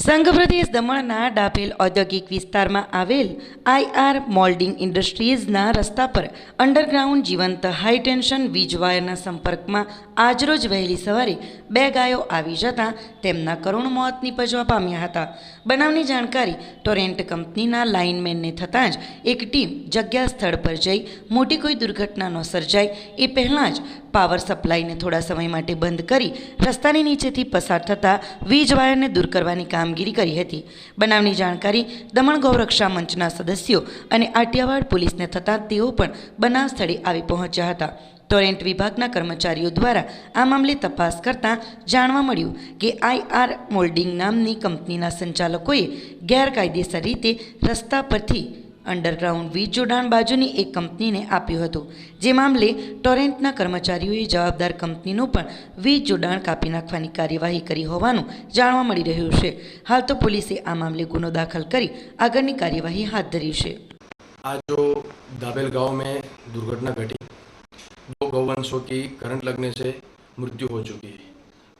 સંઘ પ્રદેશ દમણના ડાભેલ ઔદ્યોગિક વિસ્તારમાં આવેલ આઈઆર મોલ્ડિંગ ઇન્ડસ્ટ્રીઝના રસ્તા પર અંડરગ્રાઉન્ડ જીવંત હાઈ ટેન્શન વીજ વાયરના સંપર્કમાં આજરોજ વહેલી સવારે બે ગાયો આવી જતાં તેમના કરુણ મોત નીપજવા પામ્યા હતા. બનાવની જાણકારી ટોરેન્ટ કંપનીના લાઇનમેનને થતાં જ એક ટીમ જગ્યા સ્થળ પર જઈ મોટી કોઈ દુર્ઘટના ન સર્જાય એ પહેલાં જ પાવર સપ્લાયને થોડા સમય માટે બંધ કરી રસ્તાની નીચેથી પસાર થતા વીજ વાયરને દૂર કરવાની કામગીરી કરી હતી. બનાવની જાણકારી દમણ ગૌરક્ષા મંચના સદસ્યો અને આટિયાવાડ પોલીસને થતાં તેઓ પણ બનાવ સ્થળે આવી પહોંચ્યા હતા. ટોરેન્ટ વિભાગના કર્મચારીઓ દ્વારા આ મામલે તપાસ કરતાં જાણવા મળ્યું કે આઈઆર મોલ્ડિંગ નામની કંપનીના સંચાલકોએ ગેરકાયદેસર રીતે રસ્તા પરથી અંડરગ્રાઉન્ડ વીજ જોડાણ બાજુની એક કંપનીને આપ્યું હતું. જે મામલે ટોરેન્ટના કર્મચારીઓએ જવાબદાર કંપનીનું પણ વીજ જોડાણ કાપી નાખવાની કાર્યવાહી કરી હોવાનું જાણવા મળી રહ્યું છે. હાલ તો પોલીસે આ મામલે ગુનો દાખલ કરી આગળની કાર્યવાહી હાથ ધરી છે. આ જો દાબેલ ગાંવ દુર્ઘટના ઘટી दो गौवंशों की करंट लगने से मृत्यु हो चुकी है।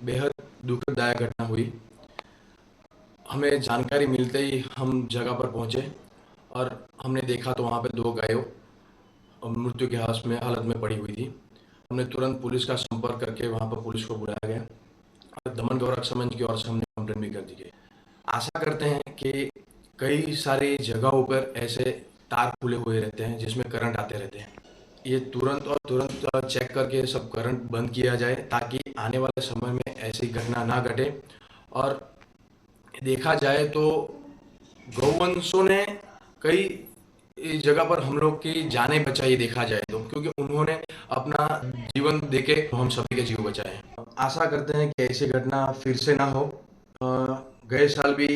बेहद दुखदायक घटना हुई। हमें जानकारी मिलते ही हम जगह पर पहुँचे और हमने देखा तो वहाँ पे दो गायों मृत्यु के हालत में हालत में पड़ी हुई थी। हमने तुरंत पुलिस का संपर्क करके वहाँ पर पुलिस को बुलाया गया और दमन गौरक्षा समझ की ओर से हमने कंप्लेन भी कर दी गई। आशा करते हैं कि कई सारी जगहों पर ऐसे तार खुले हुए रहते हैं जिसमें करंट आते रहते हैं। ये तुरंत और तुरंत चेक करके सब करंट बंद किया जाए ताकि आने वाले समय में ऐसी घटना ना घटे। और देखा जाए तो गौवंशों ने कई जगह पर हम लोग की जाने बचाई देखा जाए तो क्योंकि उन्होंने अपना जीवन देके हम सभी के जीव बचाए। आशा करते हैं कि ऐसी घटना फिर से ना हो। गए साल भी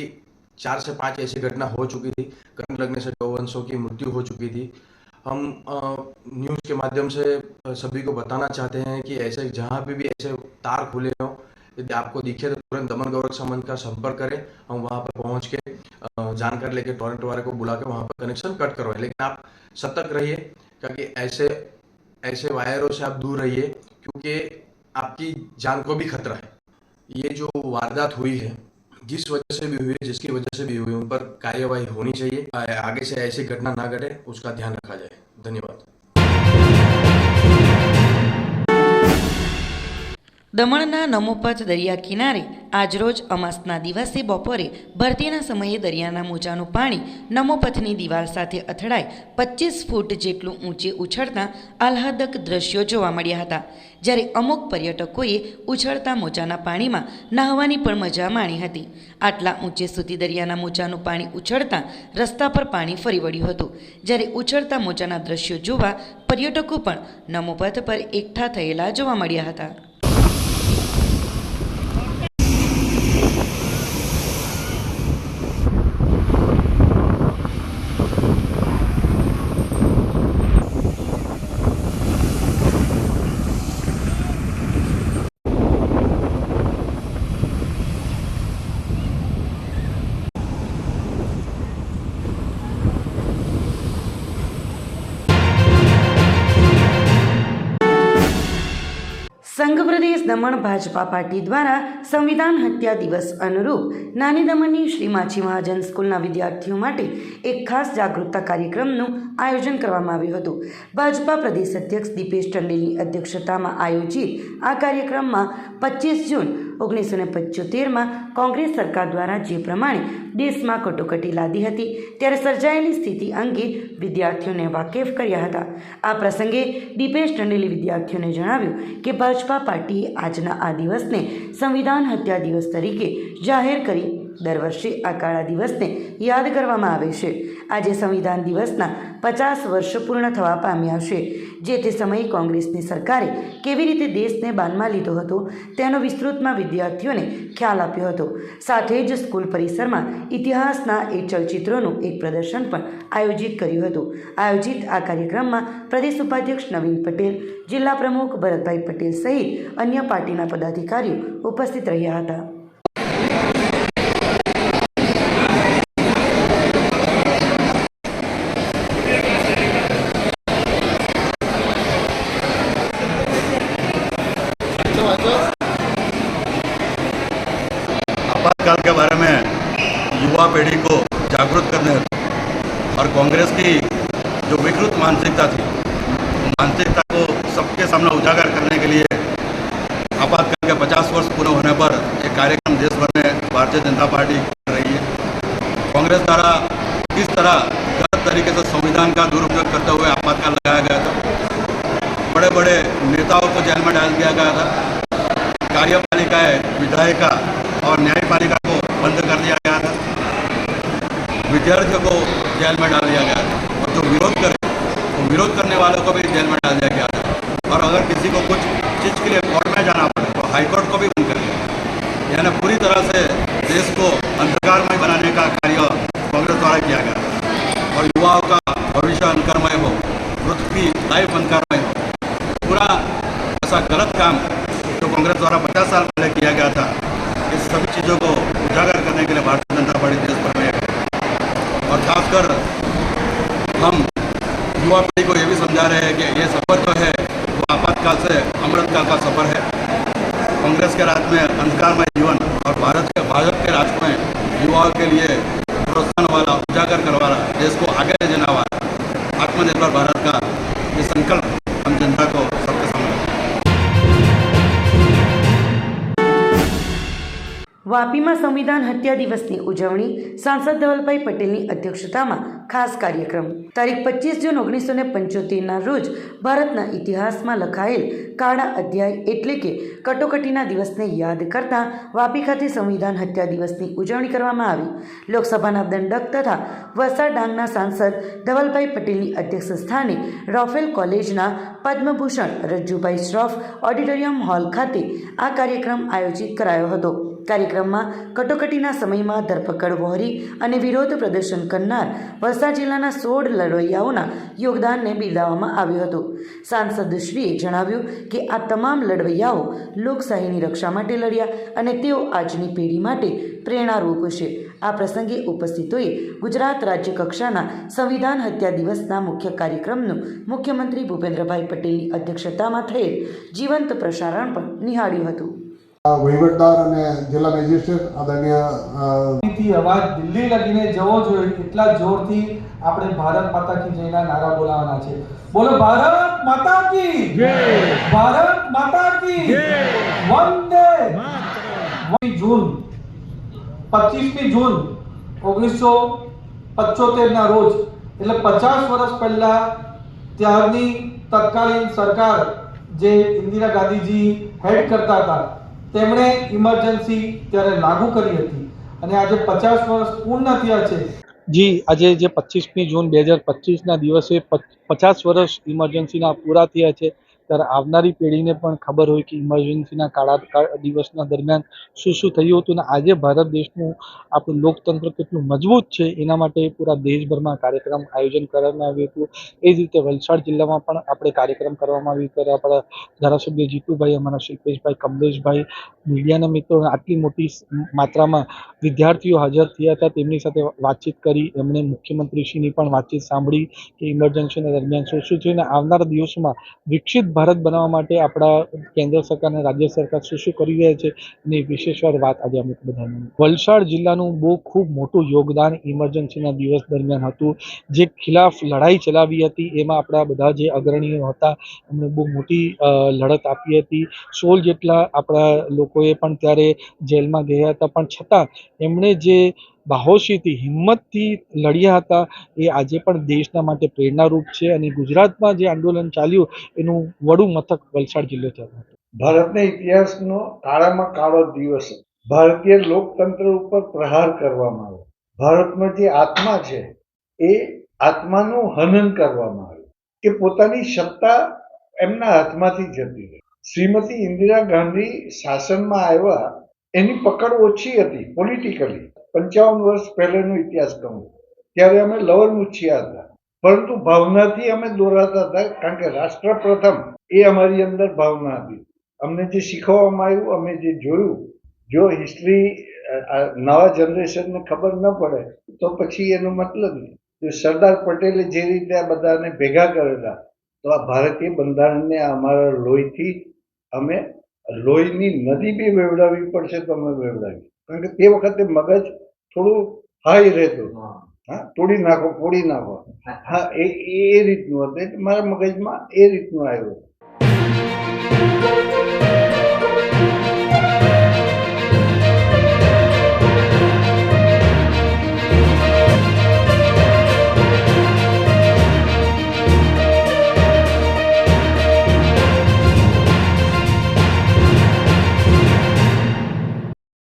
चार से पाँच ऐसी घटना हो चुकी थी। करंट लगने से गौवंशों की मृत्यु हो चुकी थी। हम न्यूज़ के माध्यम से सभी को बताना चाहते हैं कि ऐसे जहाँ पे भी ऐसे तार खुले हों, यदि आपको दिखे तो तुरंत दमन गौरव मंच का संपर्क करें। हम वहाँ पर पहुँच के जानकारी लेके टोरेंट वाले को बुला के वहाँ पर कनेक्शन कट करवाएँ। लेकिन आप सतर्क रहिए, क्योंकि ऐसे ऐसे वायरों से आप दूर रहिए, क्योंकि आपकी जान को भी खतरा है। ये जो वारदात हुई है जिस वजह से भी हुई है जिसकी वजह से भी हुई उन पर कार्यवाही होनी चाहिए आ- आगे से ऐसी घटना ना घटे उसका ध्यान रखा जाए धन्यवाद દમણના નમોપથ દરિયા કિનારે આજરોજ અમાસના દિવસે બપોરે ભરતીના સમયે દરિયાના મોજાનું પાણી નમોપથની દિવાલ સાથે અથડાઈ પચીસ ફૂટ જેટલું ઊંચે ઉછળતા આહ્લાદક દ્રશ્યો જોવા મળ્યા હતા. જ્યારે અમુક પર્યટકોએ ઉછળતા મોજાના પાણીમાં નહાવાની પણ મજા માણી હતી. આટલા ઊંચે સુધી દરિયાના મોજાનું પાણી ઉછળતા રસ્તા પર પાણી ફરી વળ્યું હતું. જ્યારે ઉછળતા મોજાના દ્રશ્યો જોવા પર્યટકો પણ નમોપથ પર એકઠા થયેલા જોવા મળ્યા હતા. દમણ ભાજપા પાર્ટી દ્વારા સંવિધાન હત્યા દિવસ અનુરૂપ નાની દમણની શ્રી માછી મહાજન સ્કૂલના વિદ્યાર્થીઓ માટે એક ખાસ જાગૃતતા કાર્યક્રમનું આયોજન કરવામાં આવ્યું હતું. ભાજપા પ્રદેશ અધ્યક્ષ દીપેશ ટંડેલની અધ્યક્ષતામાં આયોજિત આ કાર્યક્રમમાં પચીસ જૂન ઓગણીસો ને પંચોતેરમાં કોંગ્રેસ સરકાર દ્વારા જે પ્રમાણે દેશમાં કટોકટી લાદી હતી, ત્યારે સર્જાયેલી સ્થિતિ અંગે વિદ્યાર્થીઓને વાકેફ કર્યા હતા. આ પ્રસંગે દીપેશ ટંડેલી વિદ્યાર્થીઓને જણાવ્યું કે ભાજપા પાર્ટીએ આજના આ દિવસને સંવિધાન હત્યા દિવસ તરીકે જાહેર કરી દર વર્ષે આ કાળા દિવસને યાદ કરવામાં આવે છે. આજે સંવિધાન દિવસના પચાસ વર્ષ પૂર્ણ થવા પામ્યા છે. જે તે સમયે કોંગ્રેસની સરકારે કેવી રીતે દેશને બાનમાં લીધો હતો તેનો વિસ્તૃતમાં વિદ્યાર્થીઓને ખ્યાલ આપ્યો હતો. સાથે જ સ્કૂલ પરિસરમાં ઇતિહાસના એ ચલચિત્રોનું એક પ્રદર્શન પણ આયોજિત કર્યું હતું. આયોજિત આ કાર્યક્રમમાં પ્રદેશ ઉપાધ્યક્ષ નવીન પટેલ, જિલ્લા પ્રમુખ ભરતભાઈ પટેલ સહિત અન્ય પાર્ટીના પદાધિકારીઓ ઉપસ્થિત રહ્યા હતા. पीढ़ी को जागरूक करने और कांग्रेस की जो विकृत मानसिकता थी, मानसिकता को सबके सामने उजागर करने के लिए आपातकाल के 50 वर्ष पूरे होने पर एक कार्यक्रम देश भर में भारतीय जनता पार्टी कर रही है। कांग्रेस द्वारा किस तरह गलत तरीके से संविधान का दुरुपयोग करते हुए आपातकाल लगाया गया था? बड़े बड़े नेताओं को जेल में डाल दिया गया था। कार्यपालिकाएँ, विधायिका और न्यायपालिका को बंद कर दिया गया था। विद्यार्थियों को जेल में डाल दिया गया है। और जो विरोध करे तो विरोध करने वालों को भी जेल में डाल दिया गया था और अगर किसी को कुछ चीज़ के लिए कोर्ट में जाना पड़े तो हाईकोर्ट को भी बंद कर दिया यानी पूरी तरह से देश को हम युवा पीढ़ी को ये भी समझा रहे हैं कि ये सफ़र जो है वो आपातकाल से अमृतकाल का सफ़र है कांग्रेस के राज में अंधकारमय जीवन और भारत के भाजपा के राज में युवाओं के लिए प्रोत्साहन वाला उजागर करने वाला देश को आगे ले जाने वाला आत्मनिर्भर भारत का ये संकल्प हम जनता को सबके सामने रखते हैं। વાપીમાં સંવિધાન હત્યા દિવસની ઉજવણી સાંસદ ધવલભાઈ પટેલની અધ્યક્ષતામાં ખાસ કાર્યક્રમ. તારીખ પચીસ જૂન ઓગણીસો ને પંચોતેરના રોજ ભારતના ઇતિહાસમાં લખાયેલ કાળા અધ્યાય એટલે કે કટોકટીના દિવસને યાદ કરતા વાપી ખાતે સંવિધાન હત્યા દિવસની ઉજવણી કરવામાં આવી. લોકસભાના દંડક તથા વલસાડ ડાંગના સાંસદ ધવલભાઈ પટેલની અધ્યક્ષ સ્થાને રોફેલ કોલેજના પદ્મભૂષણ રજ્જુભાઈ શ્રોફ ઓડિટોરિયમ હોલ ખાતે આ કાર્યક્રમ આયોજિત કરાયો હતો. કાર્યક્રમમાં કટોકટીના સમયમાં ધરપકડ વહોરી અને વિરોધ પ્રદર્શન કરનાર વલસાડ જિલ્લાના સોળ લડવૈયાઓના યોગદાનને બિરદાવવામાં આવ્યું હતું. સાંસદશ્રીએ જણાવ્યું કે આ તમામ લડવૈયાઓ લોકશાહીની રક્ષા માટે લડ્યા અને તેઓ આજની પેઢી માટે પ્રેરણારૂપ છે. આ પ્રસંગે ઉપસ્થિતોએ ગુજરાત રાજ્ય કક્ષાના સંવિધાન હત્યા દિવસના મુખ્ય કાર્યક્રમનું મુખ્યમંત્રી ભૂપેન્દ્રભાઈ પટેલની અધ્યક્ષતામાં થયેલ જીવંત પ્રસારણ પણ નિહાળ્યું હતું. વહીવટદાર અને જિલ્લા મેજિસ્ટ્રેટ આદરણીયથી અવાજ દિલ્હી લગીને જવો જોઈએ. એટલા જોરથી આપણે ભારત માતા કી જયના નારા બોલાવવાના છે. બોલો ભારત માતા કી! જય! ભારત માતા કી! જય! વંદે! જૂન 25મી જૂન 1975 ના રોજ એટલે પચાસ વર્ષ પહેલા ત્યારની તત્કાલીન સરકાર જે ઇન્દિરા ગાંધીજી હેડ કરતા હતા તેમણે ઇમરજન્સી ત્યારે લાગુ કરી હતી અને આજે પચાસ વર્ષ પૂર્ણ થયા છે. જી, આજે જે પચીસમી જૂન બે હજાર પચીસના દિવસે પચ- પચાસ વર્ષ ઇમરજન્સીના પૂરા થયા છે. ત્યારે આવનારી પેઢીને પણ ખબર હોય કે ઇમરજન્સીના કાળા દિવસના દરમિયાન શું શું થયું હતું અને આજે ભારત દેશનું આપણું લોકતંત્ર કેટલું મજબૂત છે એના માટે પૂરા દેશભરમાં કાર્યક્રમ આયોજન કરવામાં આવ્યું હતું. એ જ રીતે વલસાડ જિલ્લામાં પણ આપણે કાર્યક્રમ કરવામાં આવ્યું ત્યારે આપણા ધારાસભ્ય જીતુભાઈ, અમારા શિલ્પેશભાઈ, કમલેશભાઈ મીડિયાના મિત્રો આટલી મોટી માત્રામાં વિદ્યાર્થીઓ હાજર થયા હતા. તેમની સાથે વાતચીત કરી, એમણે મુખ્યમંત્રીશ્રીની પણ વાતચીત સાંભળી કે ઇમરજન્સીના દરમિયાન શું શું થયું અને આવનારા દિવસોમાં વિકસિત ભારત બનાવવા માટે આપણા કેન્દ્ર સરકાર અને રાજ્ય સરકાર શું શું કરી રહ્યા છે એની વિશેષવાર વાત આજે અમે બધાને વલસાડ જિલ્લાનું બહુ ખૂબ મોટું યોગદાન ઇમરજન્સીના દિવસ દરમિયાન હતું. જે ખિલાફ લડાઈ ચલાવી હતી, એમાં આપણા બધા જે અગ્રણીઓ હતા, એમણે બહુ મોટી લડત આપી હતી. સોળ જેટલા આપણા લોકોએ પણ ત્યારે જેલમાં ગયા હતા. પણ છતાં એમણે જે બાહોશીથી, હિંમતથી લડ્યા હતા, એ આજે પણ દેશના માટે પ્રેરણારૂપ છે અને ગુજરાતમાં જે આંદોલન ચાલ્યું, એનું વડું મથક વલસાડ જિલ્લો થયો ભારતના ઇતિહાસનો કાળામાં કાળો દિવસ ભારતીય લોકતંત્ર ઉપર પ્રહાર કરવામાં આવ્યો. ભારતનો જે આત્મા છે, એ આત્માનું હનન કરવામાં આવ્યું કે પોતાની સત્તા એમના હાથમાંથી જતી રહી. શ્રીમતી ઇન્દિરા ગાંધી શાસનમાં આવ્યા, એની પકડ ઓછી હતી પોલિટિકલી પંચાવન વર્ષ પહેલાનો ઇતિહાસ કહું. ત્યારે અમે લવર મુછિયા હતા. પરંતુ ભાવનાથી અમે દોરાતા હતા, કારણ કે રાષ્ટ્ર પ્રથમ એ અમારી અંદર ભાવના હતી. અમને જે શીખવવામાં આવ્યું, અમે જે જોયું, જો હિસ્ટ્રી નવા જનરેશનને ખબર ન પડે, તો પછી એનો મતલબ નહીં સરદાર પટેલે જે રીતે આ બધાને ભેગા કરેલા, તો આ ભારતીય બંધારણને અમારા લોહીથી અમે લોહીની નદી બી વેવડાવવી પડશે તો અમે વેવડાવી કારણ કે તે વખતે મગજ થોડું હાઈ રહેતું હા. તોડી નાખો ફોડી નાખો. હા એ એ એ રીતનું હતું. એટલે મારા મગજમાં એ રીતનું આવ્યું